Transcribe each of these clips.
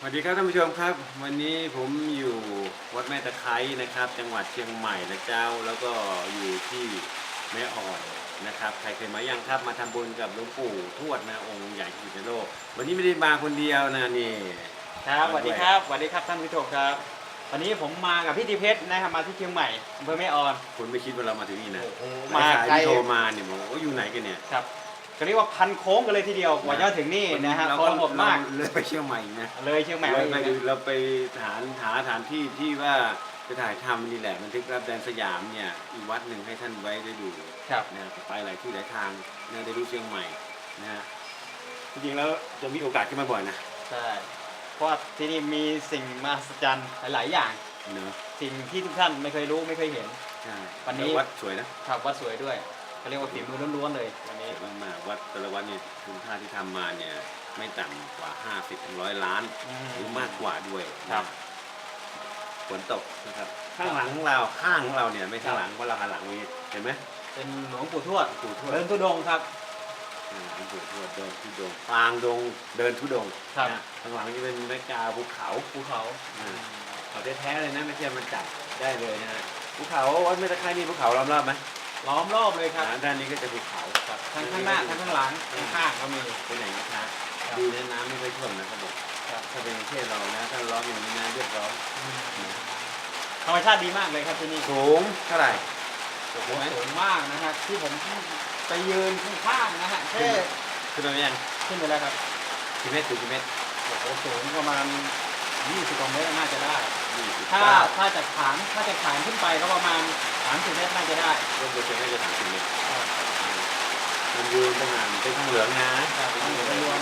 สวัสดีครับท่านผู้ชมครับ วันนี้ผมอยู่วัดแม่ตะไคร้นะครับ จังหวัดเชียงใหม่นะเจ้า แล้วก็อยู่ที่แม่อ่อนนะครับ ใครเคยมายังครับมาทำบุญกับหลวงปู่ทวดนะองค์ใหญ่ที่สุดในโลก วันนี้ไม่ได้มาคนเดียวนะนี่ครับสวัสดีครับสวัสดีครับท่านผู้ชมครับ วันนี้ผมมากับพี่ติเพชรนะครับมาที่เชียงใหม่อำเภอแม่ออนคุณไม่คิดว่าเรามาถึงนี่นะมาสายไกลที่โทรมาเนี่ยบอกว่าอยู่ไหนกันเนี่ยครับ ก็เรียกว่าพันโค้งกันเลยทีเดียวกว่าจะถึงนี่นะฮะเราโคก็ตรหมดมากเรเลยไปเชียงใหม่อีกนะเลยเชียงใหม่เราไปไปอีกนะเราไปฐานหาสถานที่ที่ว่าจะถ่ายทำนี่แหละบันทึกรับแดนสยามเนี่ยอีกวัดหนึ่งให้ท่านไว้ได้ดูครับนะไปหลายที่หลายทางนะได้ดูเชียงใหม่นะฮะจริงๆแล้วจะมีโอกาสขึ้นมาบ่อยนะใช่เพราะว่าที่นี่มีสิ่งมหัศจรรย์หลาย ๆ อย่างเนอะสิ่งที่ทุกท่านไม่เคยรู้ไม่เคยเห็นใช่วันนี้แล้ววัดสวยนะครับวัดสวยด้วย เขาเรียกว่าฝีมือล้วนๆเลยวันสนี้วยมากๆวัดแต่ละวัดนี่คุณค่าที่ทำมาเนี่ยไม่ต่ำกว่า 50ถึงร้อยล้านอืมหรือมากกว่าด้วยครับฝนตกนะครับ ข้างหลังของเราข้างของเราเนี่ยไม่ข้างหลังเพราะเราหันหลังนี้เห็นไหมเป็นหลวงปู่ทวดปู่ทวดเดินทุดงค์ครับอ่าหลวงปู่ทวดเดินทุดงค์ปางดงเดินทุดงค์ครับ นะข้างหลังนี่เป็นแม่กาภูเขาภูเขาอ่าเขาแท้ๆเลยนะไม่ใช่มันจับได้เลยนะฮะภูเขาวัดแม่ตะไคร้มีภูเขาล้อมรอบไหม ล้อมรอบเลยครับอ่าด้านนี้ก็จะภูเขาครับทั้งข้างหน้าทั้งข้างหลังข้างๆก็มีเป็นไหนนะครับครับ ดีนะน้ำไม่ค่อยท่วมนะครับผมครับถ้าเป็นประเทศเรานะถ้าร้อนอย่างนี้นะเดือดร้อนธรรมชาติดีมากเลยครับที่นี่สูงเท่าไหร่สูงไหมสูงมากนะฮะที่ผมไปยืนข้างๆนะฮะแค่ขึ้นมาไหมยังขึ้นไปแล้วครับกี่เมตรถึงกี่เมตรโอ้โหสูงประมาณ20กว่าเมตรน่าจะได้ ยี่สิบถ้าเก้าถ้าจากฐานถ้าจากฐานขึ้นไปก็ประมาณ30เมตรน่าจะได้รวมตัวเชียงให้จะสามสิบเมตรมันยืนตั้งนานเป็นทองเหลืองนะครับทองเหลืองล้วน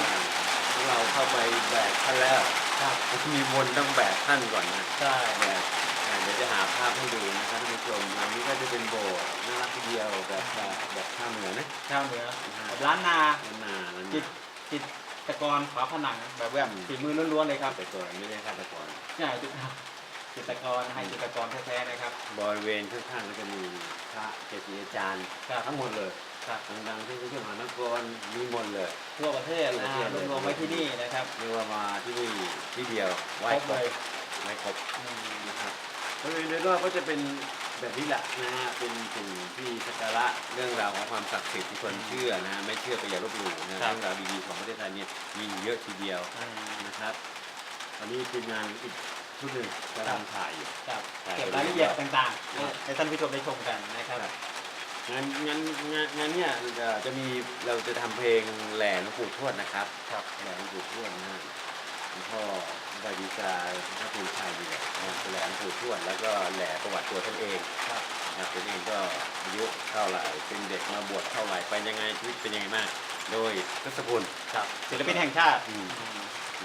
พวกเราเข้าไปแบกท่านแล้วครับมีมนต์ต้องแบกท่านก่อนนะใช่แบกอ่าเดี๋ยวจะหาภาพให้ดูนะครับท่านผู้ชมอันนี้ก็จะเป็นโบสถ์น่ารักทีเดียวแบบแบบแบบข้ามเหนือนะชาวเหนือล้านนาล้านนาล้านจิตนาจิตตะกรฝาผนังแบบแบบฝีมือล้วนๆเลยครับฆาตกรไม่ได้ฆาตกรใช่จิต จิตรกรให้จิตรกรแท้ๆนะครับ บริเวณข้างๆก็จะมีพระเกจิอาจารย์ครับทั้งหมดเลยครับดังๆที่กรุงเทพมหานครมีหมดเลยทั่วประเทศนะฮะรวมๆไว้ที่นี่นะครับเรียกว่ามาที่นี่ที่เดียวไหว้ครบครเลบยไหว้ครบอืมนะครับบริเวณโดยรอบก็จะเป็นแบบนี้แหละนะฮะเป็นสิ่งที่สักการะเรื่องราวของความศักดิ์สิทธิ์ที่คนเชื่อนะฮะไม่เชื่อก็อย่าลบหลู่นะเรื่องราวดีๆของประเทศไทยเนี่ยมีอยู่เยอะทีเดียวอืมนะครับตอนนี้ทีมงานอีก ชุดหนึ่งกำลังถ่ายอยู่ ครับครับเก็บรายละเอียดต่างๆให้ให้ท่านผู้ชมได้ชมกันนะครับงานงานงานงานเนี่ยจะจะมีเราจะทำเพลงแหล่หลวงปู่ทวดนะครับครับ แหล่หลวงปู่ทวดนะฮะหลวงพ่อพระดีกาพระคุณชัยนี่แหละนะแหล่หลวงปู่ทวดแล้วก็แหล่ประวัติตัวท่านเองครับ นะครับตัวเองก็อายุเท่าไหร่เป็นเด็กมาบวชเท่าไหร่ไปยังไงชีวิตเป็นยังไงบ้างโดยทศพล ครับศิลปินแห่งชาติอืม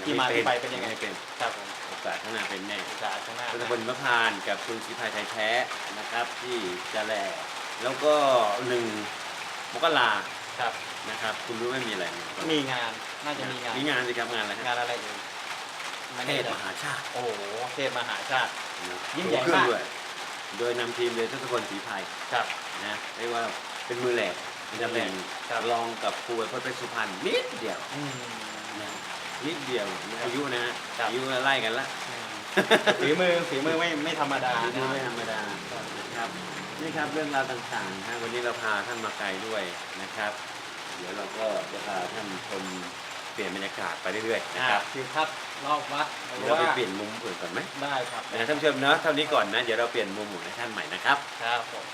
ที่มาที่ไปเป็นยังไง ม่เป็นครับผม โอกาสข้างหน้าเป็นแน่จากข้างหน้าทศพลมะพร้านกับคุณศรีภัยไทยแท้นะครับ ที่จะแหล่แล้วก็หนึ่งมกราครับนะครับ คุณรู้ไหม่มีอะไรไหมีงานน่าจะมีงานมีงานสิครับงานอะไรคงารับนอะไรเอ่ยไม่เทแน่ศใจมหาชาติ โอ้โหเทศมหาชาตินะยิ่งใหญ่เครื่อมากด้วยโดยนำทีมโดยทศพลศรีภัยครับนะเรียกว่าเป็นมือแหลกเป็นตำแหน่งครับรองกับครูไอพจน์เพชรสุพรรณนิดเดียวอืมนะ นิดเดียวครับอายุนะฮะครับ อายุไล่กันละอืมฝีมือฝีมือไม่ไม่ธรรมดาอายุนะ ไม่ธรรมดานะครับนี่ครับเรื่องราวต่างๆนะฮะวันนี้เราพาท่านมาไกลด้วยนะครับ เดี๋ยวเราก็จะพาท่านชมเปลี่ยนบรรยากาศไปเรื่อยๆนะอ่าครับทิวทัศน์รอบวัดหรือเราไปว่าเปลี่ยนมุมอื่นก่อนไหมได้ครับนะท่านผู้ชมเนาะเท่านี้ก่อนนะเดี๋ยวเราเปลี่ยนมุมหมู่ให้ท่านใหม่นะครับ ครับผม